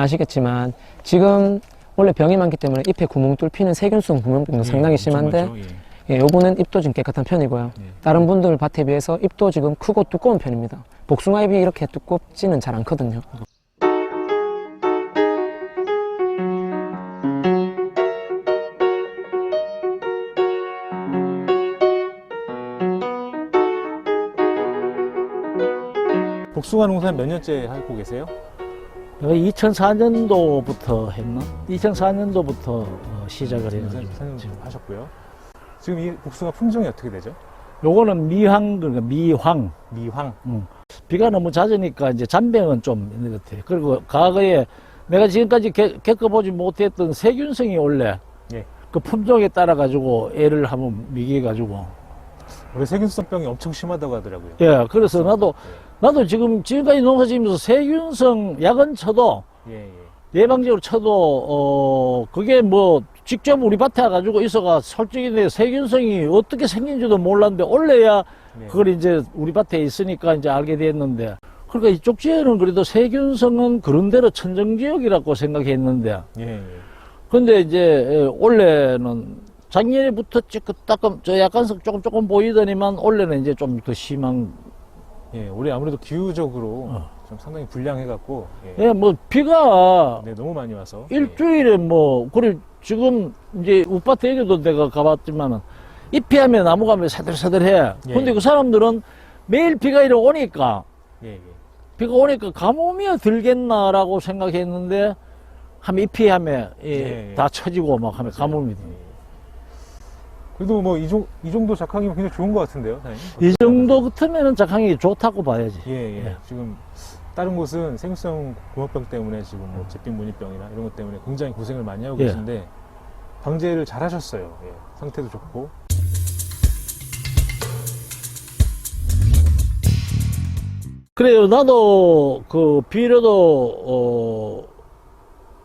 아시겠지만 지금 원래 병이 많기 때문에 잎에 구멍 뚫히는 세균성 구멍병도 상당히 심한데 예, 예. 예, 요거는 잎도 좀 깨끗한 편이고요. 예. 다른 분들 밭에 비해서 잎도 지금 크고 두꺼운 편입니다. 복숭아 잎이 이렇게 두껍지는 잘 않거든요. 복숭아 농사 몇 년째 하고 계세요? 내가 2004년도부터 했나? 2004년도부터 시작을 해가지고. 사장님 하셨고요. 지금 이 복숭아 품종이 어떻게 되죠? 요거는 미황, 그러니까 미황. 미황. 비가 너무 잦으니까 이제 잔병은 좀 있는 것 같아요. 그리고 과거에 내가 지금까지 겨- 겪어보지 못했던 세균성이 원래 예. 그 품종에 따라 가지고 애를 한번 미게 가지고 올해 세균성 병이 엄청 심하다고 하더라고요. 예 그래서 나도 나도 지금 지금까지 농사 지으면서 세균성 약은 쳐도 예, 예. 예방적으로 쳐도 어 그게 뭐 직접 우리 밭에 가지고 있어가 솔직히 내 세균성이 어떻게 생긴지도 몰랐는데 원래야 네. 그걸 이제 우리 밭에 있으니까 이제 알게 됐는데 그러니까 이쪽 지역은 그래도 세균성은 그런대로 천정지역이라고 생각했는데 예, 예. 근데 이제 에, 원래는 작년에부터 조금 따끔 저 약간 조금 조금 보이더니만 원래는 이제 좀 더 심한 예, 올해 아무래도 기후적으로 어. 좀 상당히 불량해갖고 예. 예 뭐 비가 네, 너무 많이 와서 예. 일주일에 뭐 그래 지금 이제 우파트 얘기도 내가 가봤지만은 잎이 하면 나무가 면 사들사들해 예. 근데 그 사람들은 매일 비가 이래 오니까 예, 예. 비가 오니까 가뭄이 들겠나라고 생각했는데 하면 잎이 하면 예, 예, 예. 다 처지고 막 하면 가뭄이 돼. 그래도 뭐 이 정도 작황이면 굉장히 좋은 것 같은데요, 사장님? 이 정도 같으면은 작황이 좋다고 봐야지. 예, 예. 예. 지금 다른 곳은 생성 고막병 때문에 지금 뭐 잿빛 무늬병이나 이런 것 때문에 굉장히 고생을 많이 하고 예. 계신데 방제를 잘 하셨어요. 예. 상태도 좋고. 그래요. 나도 그 비료도 어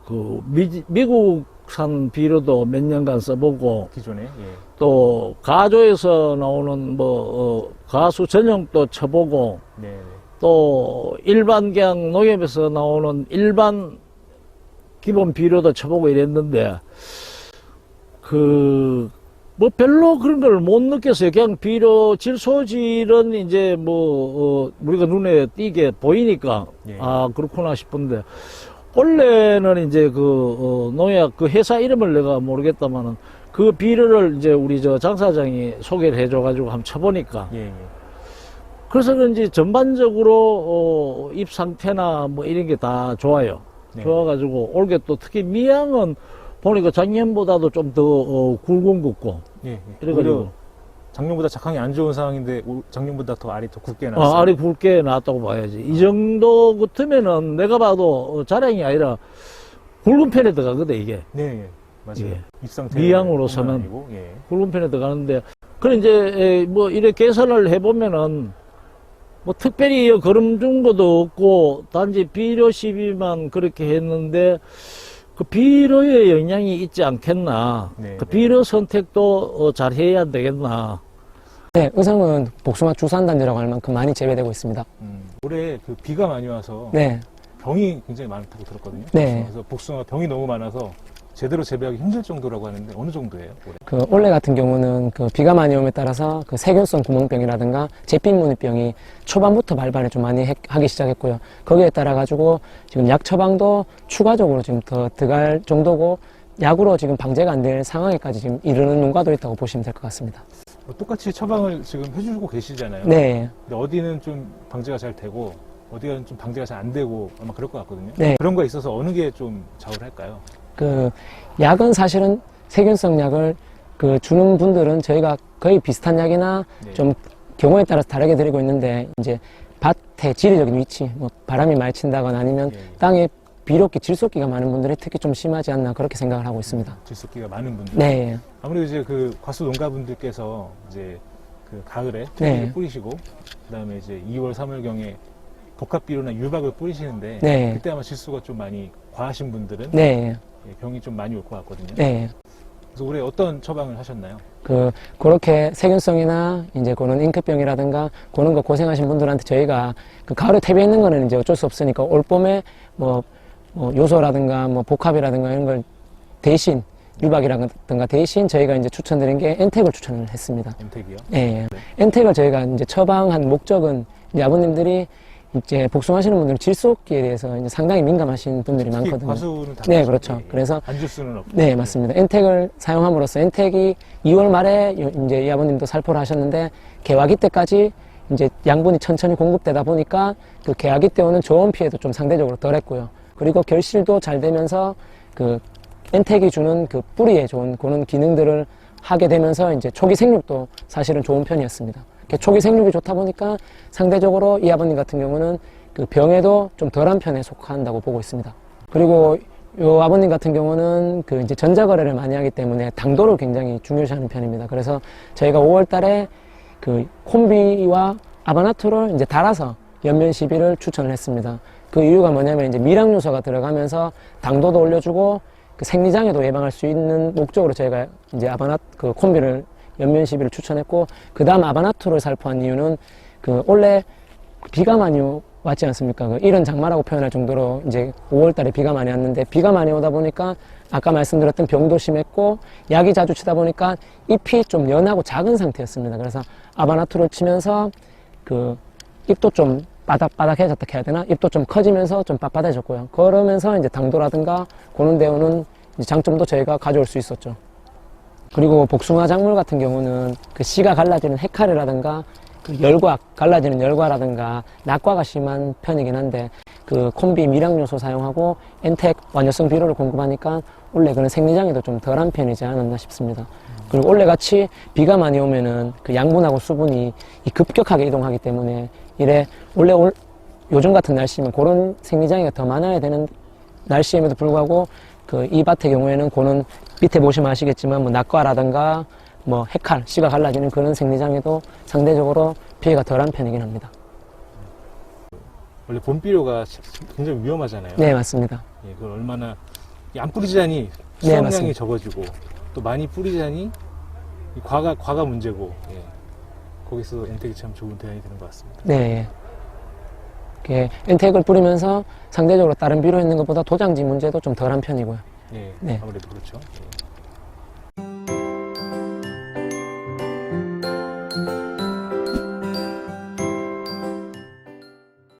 그 미국 산 비료도 몇 년간 써보고 기존에 예. 또 가조에서 나오는 뭐 어, 가수 전형도 쳐보고 네, 네. 또 일반 그냥 농협에서 나오는 일반 기본 비료도 쳐보고 이랬는데 그 뭐 별로 그런 걸 못 느꼈어요. 그냥 비료 질소질은 이제 뭐 어, 우리가 눈에 띄게 보이니까 예. 아 그렇구나 싶은데 원래는 이제 그 어, 농약 그 회사 이름을 내가 모르겠다마는 그 비료를 이제 우리 저 장사장이 소개를 해줘가지고 한번 쳐보니까 예, 예. 그래서 그런지 전반적으로 어, 잎 상태나 뭐 이런 게 다 좋아요. 네. 좋아가지고 올게 또 특히 미양은 보니까 작년보다도 좀 더 어, 굵은 굵고 예, 예. 이래가지고 오히려 작년보다 작황이 안 좋은 상황인데 올- 작년보다 더 알이 더 굵게 나왔어요. 아, 알이 굵게 나왔다고 봐야지. 이 정도 같으면은 내가 봐도 어, 자랑이 아니라 굵은 편에 들어가거든 이게 네, 예. 맞아요. 예. 잎 상태 미양으로서는 아니고, 예. 굵은 편에 들어가는데 그래 이제 에, 뭐 이래 계산을 해보면은 뭐 특별히 거름 준 것도 없고 단지 비료 시비만 그렇게 했는데 그 비료의 영향이 있지 않겠나 네, 그 네. 비료 선택도 어, 잘 해야 되겠나 네, 의성은 복숭아 주산단지라고 할 만큼 많이 재배되고 있습니다. 음, 올해 그 비가 많이 와서 네, 병이 굉장히 많다고 들었거든요. 네. 그래서 복숭아 병이 너무 많아서 제대로 재배하기 힘들 정도라고 하는데 어느 정도예요? 올해? 그 올해 같은 경우는 그 비가 많이 오에 따라서 그 세균성 구멍병이라든가 잿빛무늬병이 초반부터 발발을 좀 많이 했- 하기 시작했고요. 거기에 따라 가지고 지금 약 처방도 추가적으로 지금 더 들어갈 정도고 약으로 지금 방제가 안 될 상황에까지 지금 이르는 농가도 있다고 보시면 될 것 같습니다. 뭐 똑같이 처방을 지금 해주고 계시잖아요. 네, 근데 어디는 좀 방제가 잘 되고 어디는 좀 방제가 잘 안 되고 아마 그럴 것 같거든요. 네. 그런 거에 있어서 어느 게 좀 좌우할까요? 그 약은 사실은 세균성 약을 그 주는 분들은 저희가 거의 비슷한 약이나 네. 좀 경우에 따라서 다르게 드리고 있는데 이제 밭의 지리적인 위치, 뭐 바람이 많이 친다거나 아니면 예, 예. 땅에 비록기, 질소기가 많은 분들이 특히 좀 심하지 않나 그렇게 생각을 하고 있습니다. 질소기가 많은 분들. 네, 아무래도 이제 그 과수 농가분들께서 이제 그 가을에 네. 토끼를 뿌리시고 그다음에 이제 2월, 3월 경에 복합 비료나 유박을 뿌리시는데 네. 그때 아마 질소가 좀 많이 과하신 분들은 네, 예, 병이 좀 많이 올 것 같거든요. 네. 그래서 올해 어떤 처방을 하셨나요? 그 그렇게 세균성이나 이제 그런 잉크병이라든가 그런 거 고생하신 분들한테 저희가 그 가을에 퇴비했는 거는 이제 어쩔 수 없으니까 올 봄에 뭐 뭐 요소라든가 뭐 복합이라든가 이런 걸 대신 유박이라든가 대신 저희가 이제 추천드린 게 엔텍을 추천을 했습니다. 엔텍이요. 예, 예. 엔텍을 저희가 이제 처방한 목적은 이제 아버님들이 이제 복숭하시는 분들은 질소기에 대해서 이제 상당히 민감하신 분들이 많거든요. 과수는 다 네, 그렇죠. 그래서 안줄 수는 없고. 네, 맞습니다. 엔텍을 사용함으로써 엔텍이 2월 말에 요- 이제 이 아버님도 살포를 하셨는데 개화기 때까지 이제 양분이 천천히 공급되다 보니까 그 개화기 때 오는 저온 피해도 좀 상대적으로 덜했고요. 그리고 결실도 잘 되면서 그 엔텍이 주는 그 뿌리에 좋은 그런 기능들을 하게 되면서 이제 초기 생육도 사실은 좋은 편이었습니다. 초기 생육이 좋다 보니까 상대적으로 이 아버님 같은 경우는 그 병에도 좀 덜한 편에 속한다고 보고 있습니다. 그리고 요 아버님 같은 경우는 그 이제 전자거래를 많이 하기 때문에 당도를 굉장히 중요시하는 편입니다. 그래서 저희가 5월 달에 그 콤비와 아바나토를 이제 달아서 연면 시비를 추천을 했습니다. 그 이유가 뭐냐면 이제 미량 요소가 들어가면서 당도도 올려주고 그 생리장애도 예방할 수 있는 목적으로 저희가 이제 아바나 그 콤비를 연면 시비를 추천했고 그 다음 아바나토를 살포한 이유는 그 원래 비가 많이 오- 왔지 않습니까? 그 이런 장마라고 표현할 정도로 이제 5월 달에 비가 많이 왔는데 비가 많이 오다 보니까 아까 말씀드렸던 병도 심했고 약이 자주 치다 보니까 잎이 좀 연하고 작은 상태였습니다. 그래서 아바나투를 치면서 그 잎도 좀 바닥바닥해졌다 해야 되나? 잎도 좀 커지면서 좀 빳빳해졌고요. 그러면서 이제 당도라든가 고는 데 오는 이제 장점도 저희가 가져올 수 있었죠. 그리고 복숭아 작물 같은 경우는 그 씨가 갈라지는 헤카르라든가 그 열과 갈라지는 열과라든가 낙과가 심한 편이긴 한데 그 콤비 미량 요소 사용하고 엔텍 완효성 비료를 공급하니까 원래 그런 생리장애도 좀 덜한 편이지 않았나 싶습니다. 그리고 원래 같이 비가 많이 오면은 그 양분하고 수분이 이 급격하게 이동하기 때문에 이래 원래 올, 요즘 같은 날씨면 그런 생리장애가 더 많아야 되는 날씨임에도 불구하고 그 이 밭의 경우에는 고는 밑에 보시면 아시겠지만 뭐 낙과라든가 뭐 헤칼, 씨가 갈라지는 그런 생리장애도 상대적으로 피해가 덜한 편이긴 합니다. 원래 본비료가 굉장히 위험하잖아요. 네, 맞습니다. 예, 그걸 얼마나 이안 뿌리자니 네, 수확량이 맞습니다. 적어지고 또 많이 뿌리자니 이 과가 과가 문제고 예. 거기서 엔텍이 참 좋은 대안이 되는 것 같습니다. 네. 이렇게 엔텍을 뿌리면서 상대적으로 다른 비료 있는 것보다 도장지 문제도 좀 덜한 편이고요. 예, 네. 아무래도 그렇죠. 예.